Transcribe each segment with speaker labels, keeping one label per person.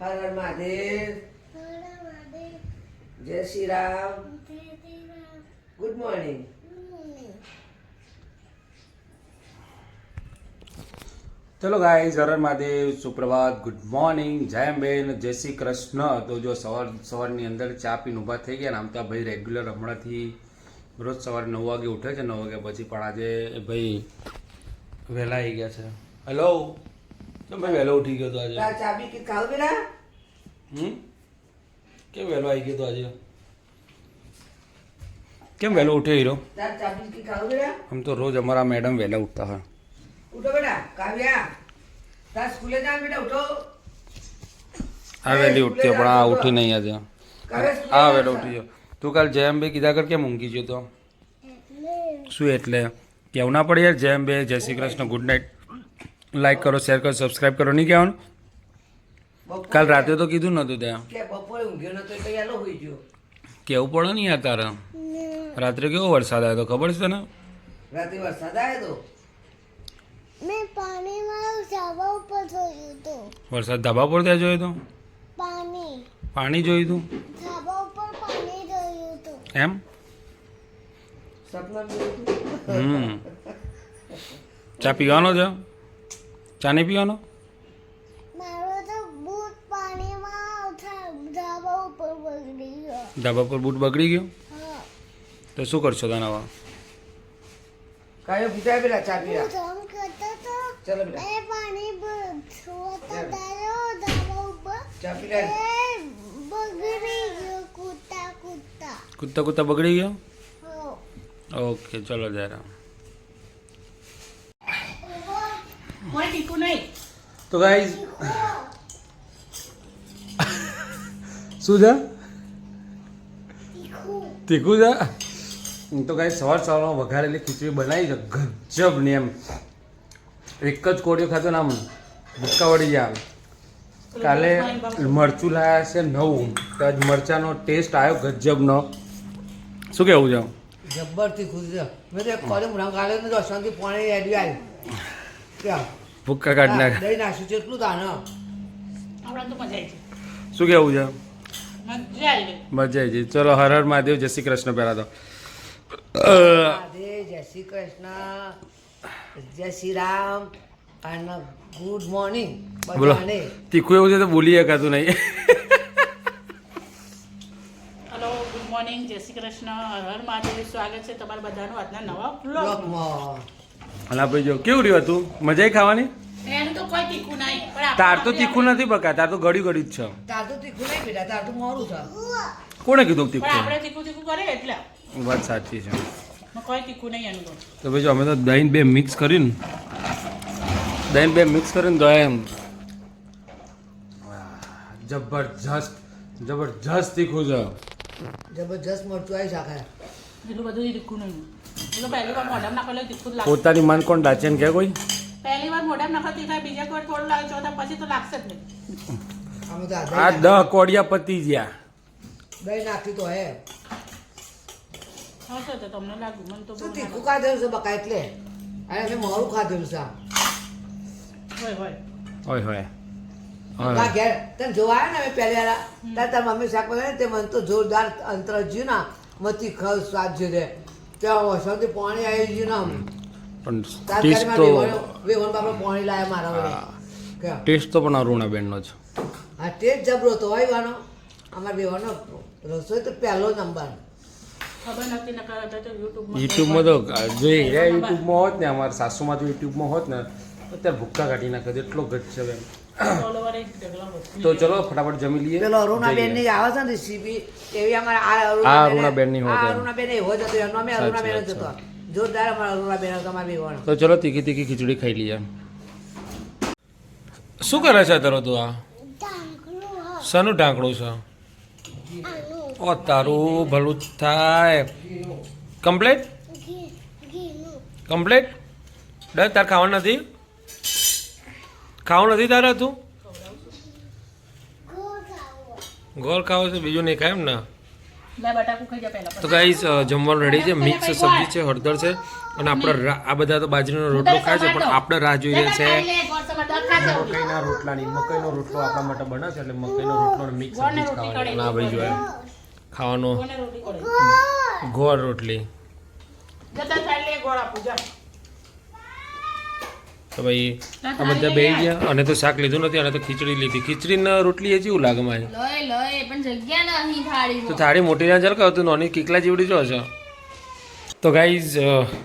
Speaker 1: હર હર મહાદેવ. જય Shri Ram. Good morning
Speaker 2: ચલો guys Har Har Mahadev સુપ્રભાત ગુડ મોર્નિંગ જય બેન જય શ્રી કૃષ્ણ. તો જો સવાર સવારની અંદર ચા પીને ઊભા થઈ ગયા ને આમ તો ભાઈ રેગ્યુલર હમણાંથી રોજ સવારે નવ વાગે ઉઠે છે નવ વાગ્યા પછી પણ આજે ભાઈ વહેલા આવી ગયા છે. હેલો કેમ મેં વહેલો ઉઠી ગયો તો આજે.
Speaker 1: તાર ચાબી કે કાલ બેટા
Speaker 2: હમ? કેમ વહેલો આવી ગયો તો આજે? કેમ વહેલો ઉઠ્યો હીરો?
Speaker 1: તાર ચાબી કે કાલ બેટા
Speaker 2: આમ તો રોજ અમારા મેડમ વહેલા ઉઠતા હોય.
Speaker 1: ઉઠો બેટા કાવ્યા. તાર સ્કૂલે જા બેટા ઉઠો.
Speaker 2: આ વહેલી ઉઠતી પણ આ ઉઠી નહીં આજે. આ વહેલો ઉઠી ગયો. તું કાલ જેમ બે કીધા કર કેમ ઊંઘી ગયો તો? શું એટલે? કેવું ના પડે યાર? જેમ બે. જય Shri Krishna. Good night. Like કરો શેર કરો સબસ્ક્રાઇબ કરો. નહીં કહેવાનું? કાલ રાતે તો કીધું નહોતું ત્યાં.
Speaker 1: કે બપોરે ઊંઘ્યો નતો એટલે યાલો હોઈ ગયો.
Speaker 2: કેવું પડે નહીં યાર તારા? રાત્રે કેવો વરસાદ આવ્યો તો ખબર છે તને?
Speaker 1: રાતે વરસાદ આવ્યો તો?
Speaker 3: મેં પાણીમાં ધાબા ઉપર જોયું તો
Speaker 2: વરસાદ ધાબા પર ત્યાં જોયું તો?
Speaker 3: પાણી.
Speaker 2: પાણી જોયું તું?
Speaker 3: ધાબા ઉપર પાણી જોયું તો
Speaker 2: એમ?
Speaker 1: સપના
Speaker 2: હમ. ચા પીવાનો છે? ચા નહીં પીવાનો
Speaker 3: મારો તો બૂટ પાણીમાં થા- ધાબા ઉપર બગડી ગયો
Speaker 2: ધાબા પર બૂટ બગડી ગયો
Speaker 3: હા
Speaker 2: તો શું કરશો તને હવે
Speaker 1: કાયો પીતા બેટા ચા પીવા
Speaker 3: હું ધમ કરતો તો
Speaker 1: ચલો બેટા
Speaker 3: એ પાણી બ- છોડતા દાયો ધાબા ઉપર
Speaker 1: ચા પીલા
Speaker 3: એ બગડી ગયો કૂદતા કૂદતા
Speaker 2: કૂદતા કૂદતા બગડી ગયો
Speaker 3: હો
Speaker 2: ઓકે ચલો જરા
Speaker 4: કોઈ ટીકું નહીં
Speaker 2: તો ગાઈઝ શું છે?
Speaker 3: તીખું
Speaker 2: છે? તો કાંઈ સવાર સવારમાં વઘારેલી ખીચડી બનાવી છે, ગજબ ને એમ. એક જ કોળીઓ ખાતો ને આમ ભૂક્કા વળી જાય. કાલે મરચું લાયા છે નવું. તો આજ મરચાંનો ટેસ્ટ આવ્યો ગજબનો. શું કેવું છે?
Speaker 1: જબ્બરથી ખુશ છે. મેં તો એક કોલેમ રંગ આવ્યો ને તો અશાંતિ પાણી એડી આવ્યું ક્યાં?
Speaker 2: ભૂક્કા કાઢી નાખે.
Speaker 1: દઈ નાખ્યું છે એટલું તાને
Speaker 4: આપણે તો મજા આવી છે
Speaker 2: શું કેવું છે?
Speaker 4: મજા આવી ગઈ.
Speaker 2: મજા આવી ચલો હર હર મહાદેવ જય શ્રી કૃષ્ણ પહેલા તો.
Speaker 1: જય શ્રી કૃષ્ણ જય શ્રી રામ અને ગુડ મોર્નિંગ
Speaker 2: બોલો.
Speaker 1: બધાને.
Speaker 2: તીખું એવું છે તો બોલી શકાતું નહીં.
Speaker 4: હલો ગુડ મોર્નિંગ જય શ્રી કૃષ્ણ હર હર મહાદેવ સ્વાગત છે તમારા બધાનું આજના નવા બ્લોગ
Speaker 2: અને જો કેવું રહ્યું હતું? મજા ખાવાની?
Speaker 4: એનું તો કોઈ તીખું નહીં પણ આપણે-
Speaker 2: તાર તો તીખું નથી બકા તાર તો ગળ્યું ગળ્યું જ છે.
Speaker 1: તાર તો તીખું નહીં બેટા તાર તો મોરું છે.
Speaker 2: કોણે કીધું તીખું?
Speaker 4: આપણે તીખું તીખું કરીએ એટલે.
Speaker 2: વાત સાચી છે.
Speaker 4: કોઈ તીખું નહીં એનું તો.
Speaker 2: તો ભાઈ જો અમે તો દહીં બે મિક્સ કરીને દહીં બે મિક્સ કરીને તો એમ. જબરજસ્ત જબરજસ્ત તીખું છે.
Speaker 1: જબરજસ્ત મરચું આવી શાખા
Speaker 4: એટલું બધું તીખું નહીં.
Speaker 2: પોતાની મન કોણ ડાચે ને કે કોઈ?
Speaker 4: પહેલી વાર મોઢામાં નાખો તીખા બીજા કોઈ થોડું લાગે ચોથા પછી તો લાગશે જ નહીં.
Speaker 1: આ
Speaker 2: આ
Speaker 1: દહ
Speaker 2: કોડિયા પતી ગયા.
Speaker 1: દહીં નાખી તો હે.
Speaker 4: તમને લાગ્યું મને તો
Speaker 1: શું તીખું ખાધેલું છે બકા એટલે? અને મોરું ખાધેલું છે
Speaker 4: હોય હોય.
Speaker 2: હોય હોય.
Speaker 1: આ ઘેર. તને જોવા આવ્યા ને પહેલા વાર? તારી મમ્મી શાક બનાવી તે મને તો જોરદાર અંતર જ્યુ ના મતી સ્વાદ છે તે ત્યાં વરસાદથી પાણી આવી ગયું ને આમ.
Speaker 2: પણ ટેસ્ટ તો
Speaker 1: વેવણ બાપા પાણી લાયા મારા
Speaker 2: ટેસ્ટ તો પણ અરુણાબેનનો છે
Speaker 1: હા ટેસ્ટ જબરો તો હોય વાનો. અમાર બેવાનો રસોઈ તો પહેલો નંબર
Speaker 4: યુટ્યુબમાં
Speaker 2: તો જો એ યુટ્યુબમાં હોત ને અમારા સાસુમાં જો યુટ્યુબમાં હોત ને તો અત્યારે ભૂક્કા કાઢી નાખે એટલો ગજ છે એમ તો ચલો ફટાફટ જમી લઈએ.
Speaker 1: પેલો
Speaker 2: અરુણાબેનની
Speaker 1: આવે છે ને રેસીપી એવી અમારે આ
Speaker 2: આ અરુણાબેનની હોય.
Speaker 1: અરુણાબેન એવો હોય હતો એનો અમે અરુણાબેન જ હતો. જોરદાર અમારા અરુણાબેન હતો અમારા બેવાનો
Speaker 2: તો ચલો તીખી તીખી ખીચડી ખાઈ લઈએ. શું કરે છે તારો તું આ? શાનું ઢાંકણું છે? ઓ તારું ભલું થાય. કમ્પ્લેટ કમ્પ્લેટ ડર તાર ખાવાનું નથી? ખાવાનું નથી તારે તું?
Speaker 3: ગોળ ખાવો.
Speaker 2: છે બીજું નહીં ખાય એમ ને?
Speaker 4: બે બટાકું ખાઈ
Speaker 2: તો ગાઈસ જમવાનું રેડી છે મિક્સ સબ્જી છે હળદર છે અને આપણે આ બધા તો બાજરીનો રોટલો ખાય છે પણ આપણે રાહ જોઈએ છે. મકાઈના રોટલાની મકાઈનો રોટલો આપણા માટે બને છે એટલે મકઈનો રોટલો અને મિક્સ સબ્જી ખાવાનો. ના ભાઈ જોઈએ ખાવાનો ગોળ. રોટલી. તો ભાઈ આ બધા બે ગયા. અને તો શાક લીધું નથી અને તો ખીચડી લીધી. ખીચડીને રોટલી એ જેવું લાગે મારે. તો થાળી મોટી ના ચાલ કહું નોની કીકલા જેવડી જો છો તો ગાઈઝ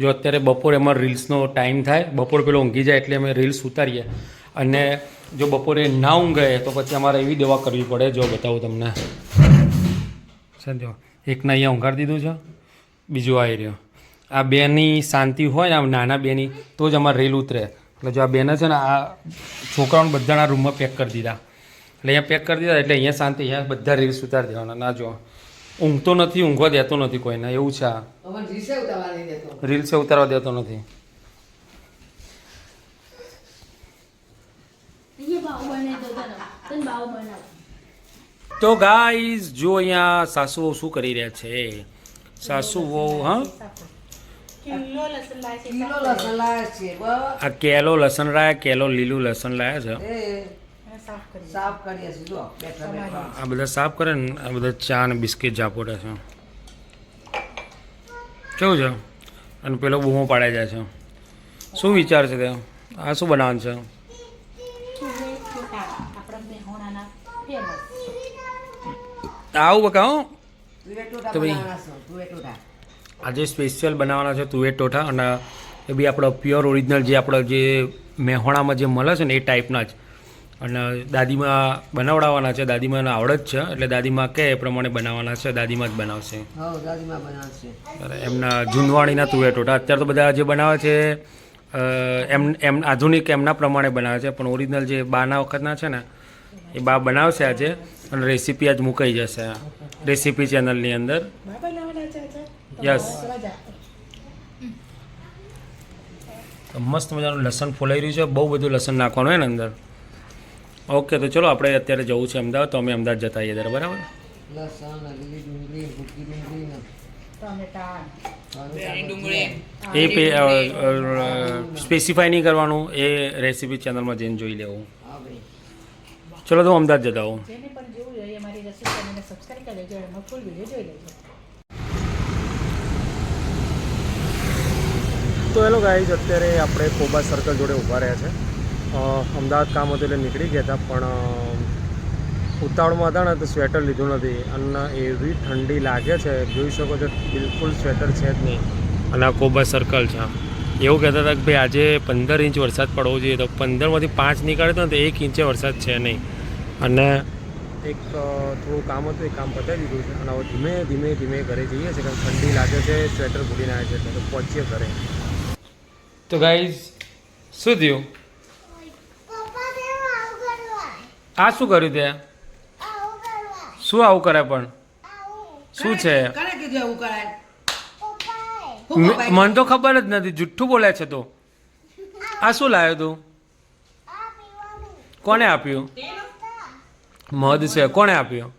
Speaker 2: જો અત્યારે બપોરે અમારે રીલ્સનો ટાઈમ થાય બપોર પેલો ઊંઘી જાય એટલે અમે રીલ્સ ઉતારીએ. અને જો બપોરે ના ઊંઘે તો પછી અમારે એવી દવા કરવી પડે જો બતાવું તમને. સમજો એકને અહીંયા ઊંઘાડી દીધું છે બીજું આવી રહ્યો. આ બેની શાંતિ હોય ને આમ નાના બેની તો જ અમારે રીલ ઉતરે. એટલે જો આ બેને છે ને આ છોકરાઓને બધાના રૂમમાં પેક કરી દીધા. એટલે અહીંયા પેક કરી દીધા એટલે અહીંયા શાંતિ અહીંયા બધા રીલ્સ ઉતારી દેવાના. ના જો. ઊંઘતો નથી ઊંઘવા દેતો નથી કોઈને. એવું છે આ.
Speaker 1: અમારે ઉતારવા દેતો.
Speaker 2: રીલ્સે ઉતારવા દેતો નથી.
Speaker 5: તો તને તને બાવ બનાવ.
Speaker 2: તો ગાઈઝ જો અહીંયા સાસુઓ શું કરી રહ્યા છે? સાસુઓ હા?
Speaker 1: કિલો લસણ લાયા છે
Speaker 2: આ કેલો લસણ લાયા કેલો લીલું લસણ લાયા છે.
Speaker 1: સાફ કરીએ. છીએ જો બેઠા બેઠા.
Speaker 2: આ બધા સાફ કરે ને આ બધા ચા ને બિસ્કિટ જાપોટા છે. કેવું છે? અને પેલો બૂમો પાડે જાય છે. શું વિચાર છે તે? આ શું બનાવવાનું છે? આવું
Speaker 1: બકાવ.
Speaker 2: તો ભાઈ- આજે સ્પેશિયલ બનાવવાના છે તુવેર ટોઠા અને એ બી આપણો પ્યોર ઓરિજિનલ જે આપણો જે મેહોણામાં જે મળે છે ને એ ટાઈપના જ. અને દાદીમાં બનાવડાવવાના છે દાદીમાં આવડત જ છે એટલે દાદીમાં કહે એ પ્રમાણે બનાવવાના છે દાદીમાં જ બનાવશે.
Speaker 1: દાદીમાં બનાવશે.
Speaker 2: એમના જૂનવાણીના તુવેર ટોઠા. અત્યારે તો બધા જે બનાવે છે એમ એમ આધુનિક એમના પ્રમાણે બનાવે છે પણ ઓરિજિનલ જે બાના વખતના છે ને એ બા બનાવશે આજે અને રેસીપી આજ મુકાઈ જશે. રેસીપી ચેનલની અંદર. યસ મસ્ત મજાનું લસણ ફોલાઈ રહ્યું છે. બહુ બધું લસણ નાખવાનું હોય ને અંદર. ઓકે તો ચલો આપણે અત્યારે જવું છે અમદાવાદ. તો અમે અમદાવાદ જતા આવીએ ત્યારે બરાબર?
Speaker 1: લસણ ને લીલી ડુંગળી ભૂકી ડુંગળી ને.
Speaker 2: એ પે સ્પેસિફાઈ નહીં કરવાનું. એ રેસીપી ચેનલમાં જઈને જોઈ લેવું. ચલો તો હું અમદાવાદ જતા આવું
Speaker 4: જેને પણ જોવું જોઈએ અમારી રેસીપી ચેનલને સબસ્ક્રાઇબ કરી લેજો એમાં ફૂલ વીડિયો જોઈ લેજો
Speaker 2: તો હેલો ગાઈઝ અત્યારે આપણે કોબા સર્કલ જોડે ઊભા રહ્યા છે. અમદાવાદ કામ હતું એટલે નીકળી ગયા હતા પણ ઉતાવળમાં હતા ને તો સ્વેટર લીધું નથી. અને એવી ઠંડી લાગે છે જોઈ શકો છો બિલકુલ સ્વેટર છે જ નહીં. અને આ કોબા સર્કલ છે એવું કહેતા હતા કે ભાઈ આજે પંદર ઇંચ વરસાદ પડવો જોઈએ. તો પંદરમાંથી પાંચ નીકળે તો ને તો એક ઇંચે વરસાદ છે નહીં. અને એક થોડું કામ હતું એ કામ પતાવી દીધું છે. અને હવે ધીમે ધીમે ધીમે ઘરે જઈએ છીએ કારણ કે ઠંડી લાગે છે સ્વેટર ભૂલીને આવે છે એટલે તો પહોંચીએ ઘરે. તો ગાઈઝ શું થયું? આ શું કર્યું તે? શું આવું કરે પણ? શું છે? મને તો ખબર જ નથી જુઠ્ઠું બોલે છે તો. આ શું લાવ્યો તું? કોને આપ્યું? મધ છે કોણે આપ્યો?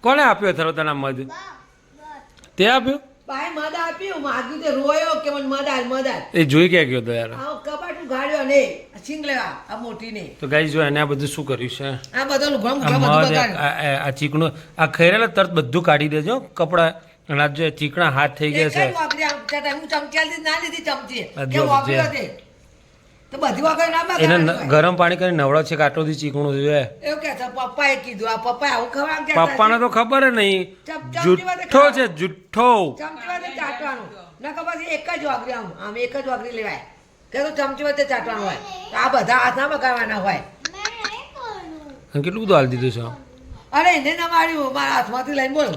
Speaker 2: કોણે આપ્યો થરો તને મધ? તે આપ્યો?
Speaker 1: ભાઈ મદ આપ્યું. માગ્યું તે રોયો કે મને મદ આલ મદ આલ.
Speaker 2: એ જોઈ ક્યાં ગયો તો યાર?
Speaker 1: આ કપાટ ઉઘાડ્યો ને છીંગ લેવા આ મોટી ને
Speaker 2: તો ગાઈ જો એને આ બધું શું કર્યું છે?
Speaker 1: આ બધું લુગડો
Speaker 2: આ
Speaker 1: બધું
Speaker 2: મધ આ- ચીકણું આ ખૈરેલા તરત બધું કાઢી દેજો કપડા અને આ જે ચીકણા હાથ થઈ ગયા છે.
Speaker 1: હું ચમચી ના લીધી ચમચી. કે વાપર્યો તો બધી ના
Speaker 2: એને ન-. ગરમ પાણી કરીને નવડો છે કે આટલું ચીકણું છે
Speaker 1: એવું કે છે પપ્પાએ કીધું આ પપ્પા આવું ખવા કહેતા
Speaker 2: પપ્પાને તો ખબર જ નહીં. જુઠ્ઠો છે જુઠ્ઠો.
Speaker 1: ચમચી વાતે ચાટવાનું. નકર પછી એક જ વાગરી આમ આમ એક જ વાગરી લેવાય. કે તો ચમચી વાતે ચાટવાનું હોય. તો આ બધા હાથ ના બગાડવાના હોય.
Speaker 2: કેટલું બધું હાલ દીધું છે
Speaker 1: અરે એને ના માર્યું મારા હાથમાંથી લઈને બોલ.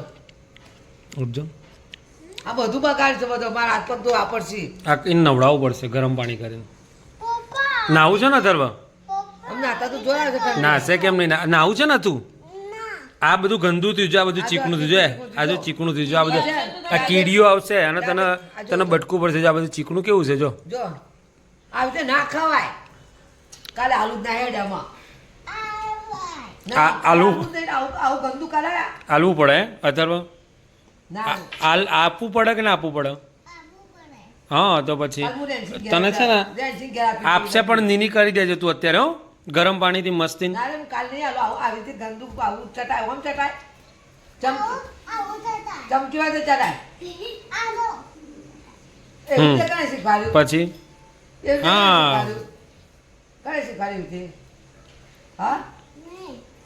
Speaker 2: ઉઠજો
Speaker 1: આ બધું બગાડશે બધો મારા હાથ પગ તો વાપરશી
Speaker 2: આ નવડાવવું પડશે ગરમ પાણી કરીને. નાવું છે ને
Speaker 1: છે
Speaker 2: નાશે કેમ નહીં? ના- નાવું છે ને તું? આ બધું ગંદુ થયું છે આ બધું ચીકણું થયું છે આ જો ચીકણું થયું છે આ બધું. આ કીડીઓ આવશે અને તને તને બટકું પડશે જો આ બધું ચીકણું કેવું છે જો.
Speaker 1: જો. આવી ના ખવાય. કાલે આલુ ના હેડામાં
Speaker 2: આ આલુ?
Speaker 1: આવું ગંદુ
Speaker 2: આલવું પડે અથર્વ આલ આપવું પડે કે ના આપવું પડે? હા તો પછી તને છે ને આપશે પણ નીની કરી દેજો તું અત્યારે હો. ગરમ પાણીથી મસ્તી
Speaker 1: ના રે, કાલ નહીં આલો. આવી રીતે ગંદુ આવું ચટાય ઓમ ચટાય. ચમચી વાતે ચટાય.
Speaker 2: પછી? હા.
Speaker 1: કઈ શીખવાડ્યું હા?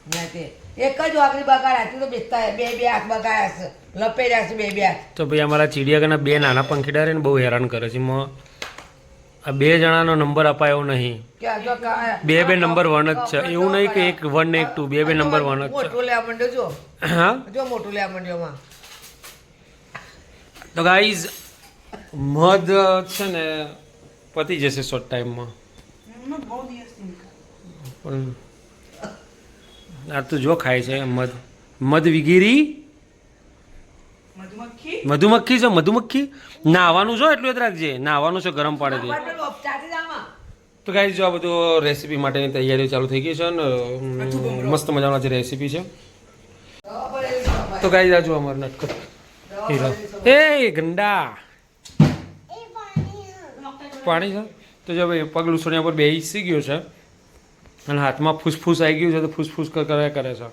Speaker 3: નહીં
Speaker 1: તે. એક જ વાઘરી બગાડ્યા તું તો બેસતા બે બે હાથ બગાડ્યા છે. લપેડ્યા છે બે બે હાથ.
Speaker 2: તો ભાઈ અમારા ચીડિયાઘરના બે નાના પંખીડા રહીને બહુ હેરાન કરે છે. આ બે જણાનો નંબર અપાયો નહીં.
Speaker 1: કે આ જો કા-
Speaker 2: બે બે નંબર વન જ છે. એવું નહીં કે એક વન ને એક ટુ બે બે નંબર વન જ
Speaker 1: મોટું લેવા માંડ્યો જો.
Speaker 2: હા?
Speaker 1: જો મોટું લેવા માંડ્યો માં.
Speaker 2: તો ગાઈઝ મધ છે ને પતી જશે શોર્ટ ટાઈમમાં પણ આ તો જો ખાય છે મધ મધ વિગીરી
Speaker 4: મધુમક્ખી?
Speaker 2: મધુમક્ખી છે મધુમક્ખી? નાહવાનું છો એટલું યાદ રાખજે. નાહવાનું છે ગરમ
Speaker 1: પાડે જ આમાં.
Speaker 2: તો ગાઈઝ જો આ બધું રેસીપી માટેની તૈયારીઓ ચાલુ થઈ ગઈ છે ને મસ્ત મજાના જે રેસીપી છે.
Speaker 1: છે.
Speaker 2: તો ગાઈઝ આ જો અમારું નટકટ હીરો. એ ગંડા.
Speaker 3: પાણી.
Speaker 2: છે? તો જો ભાઈ પગલું લૂસણિયા પર બેસી ગયો છે. અને હાથમાં ફૂસફૂસ આવી ગયું છે તો ફૂસફૂસ કર- કર્યા કરે છે.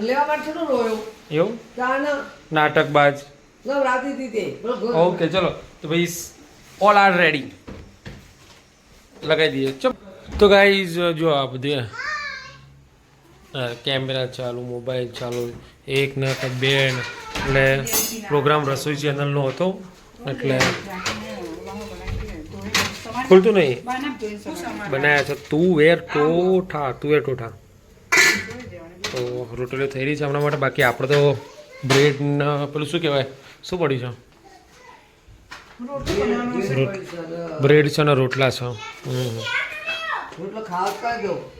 Speaker 1: લેવા માટે થોડું રોયો.
Speaker 2: એવું? નાટકબાજ ઓકે ચલો. તો ભાઈ ઓલ આર રેડી લગાવી દઈએ. ચપ તો ગાઈઝ જો આ બધી કેમેરા ચાલુ મોબાઈલ ચાલુ. એક ને બે ને એટલે પ્રોગ્રામ રસોઈ ચેનલનો હતો. એટલે ખુલતું નહીં. બનાવ્યા છે. તુવેર ટોઠા તુવેર ટોઠા. તો રોટલીઓ થઈ રહી છે હમણાં માટે. બાકી આપણે તો બ્રેડ પેલું શું કહેવાય? શું પડ્યું છે? બ્રેડ છે. ને રોટલા છે. હમ.
Speaker 1: રોટલો.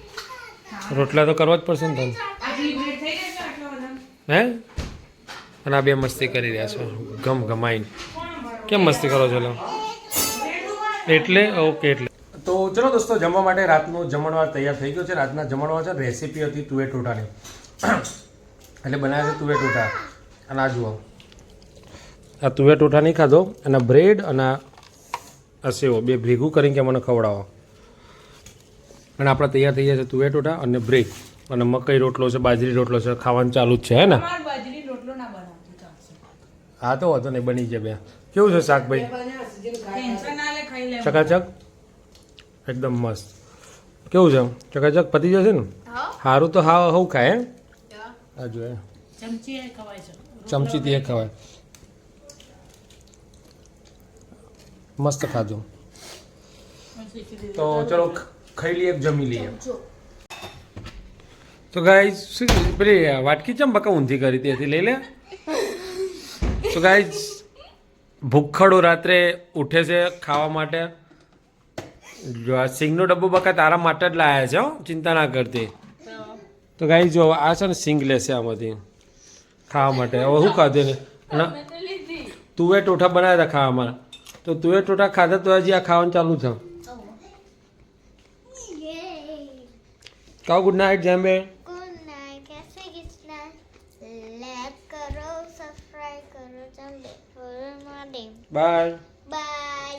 Speaker 2: રોટલા તો કરવા જ પડશે ને તમે હે? અને આ બે મસ્તી કરી રહ્યા છો. ગમ ગમાઈને. કેમ મસ્તી કરો છો લો? એટલે ઓકે એટલે. તો ચલો દોસ્તો જમવા માટે રાતનો જમણવાર તૈયાર થઈ ગયો છે. રાતના જમણવાર છે. રેસીપી હતી તુવે ટોટાની એટલે બનાવ્યા છે તુવેર ટોટા અને આ જુઓ. આ તુવે ટોટા નહીં ખાધો અને બ્રેડ અને આ સેવો. બે ભેગું કરીને કે મને ખવડાવો. અને આપણે તૈયાર થઈ ગયા છે તુવેર ટોટા અને બ્રેડ અને મકઈ રોટલો છે બાજરી રોટલો છે ખાવાનું ચાલુ જ છે હે ને?
Speaker 4: બાજરી રોટલો ના બનાવતો ચાલશે.
Speaker 2: હા તો વાંધો નહીં બની જાય બે. કેવું છે શાક ચકાચક? એકદમ મસ્ત. કેવું છે? ચકાચક પતી જશે ને? સારું તો હા હવું ખાય હે. આ જો હે.
Speaker 4: ચમચી એ ખવાય છે.
Speaker 2: ચમચીથી એ ખવાય. મસ્ત ખાધું.
Speaker 4: હું શીખી દીધું.
Speaker 2: તો ચલો ખ- ખાઈ લઈએ જમી લઈએ. તો ગાઈઝ શું પેલી વાટકી ચમ બકા ઊંધી કરી હતી? હતી લઈ લે. તો ગાઈઝ ભૂખડો રાત્રે ઉઠે છે ખાવા માટે. જો આ સિંગનો ડબ્બો બકા તારા માટે જ લાયા છે હો ચિંતા ના કરતી. તો ગાઈ જો આ છે ને સિંગ લેશે આમાંથી ખાવા માટે. હવે શું ખાધું ને? તુવે ટોઠા બનાવ્યા હતા ખાવામાં. તો તુવે ટોઠા ખાધા તો હજી આ ખાવાનું ચાલુ છે કહો ગુડ નાઇટ જેમ્બે
Speaker 3: ગુડ નાઇટ જય શ્રી કૃષ્ણ લાઈક કરો સબસ્ક્રાઇબ કરો ચાલો ફોર મહાદેવ
Speaker 2: બાય.
Speaker 3: બાય.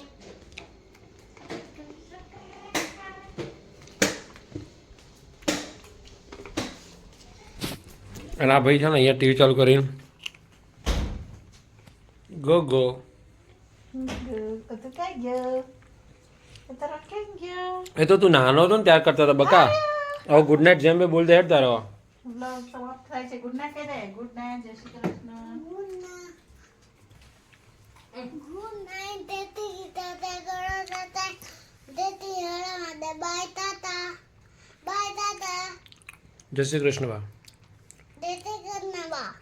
Speaker 2: અને આ ભાઈ છે ને અહીંયા ટીવી ચાલુ કરીને ગો ગો. એ તો તું નાનો હતો ને ત્યાર કરતા હતા બકા. હવે ગુડ નાઇટ જેમ બે બોલ દે હેડ તારો
Speaker 4: સમાપ્ત થાય છે. ગુડ નાઇટ કહી દે ગુડ નાઇટ જય શ્રી કૃષ્ણ.
Speaker 3: જય શ્રી કૃષ્ણ બા.
Speaker 2: જય શ્રી કૃષ્ણ બા.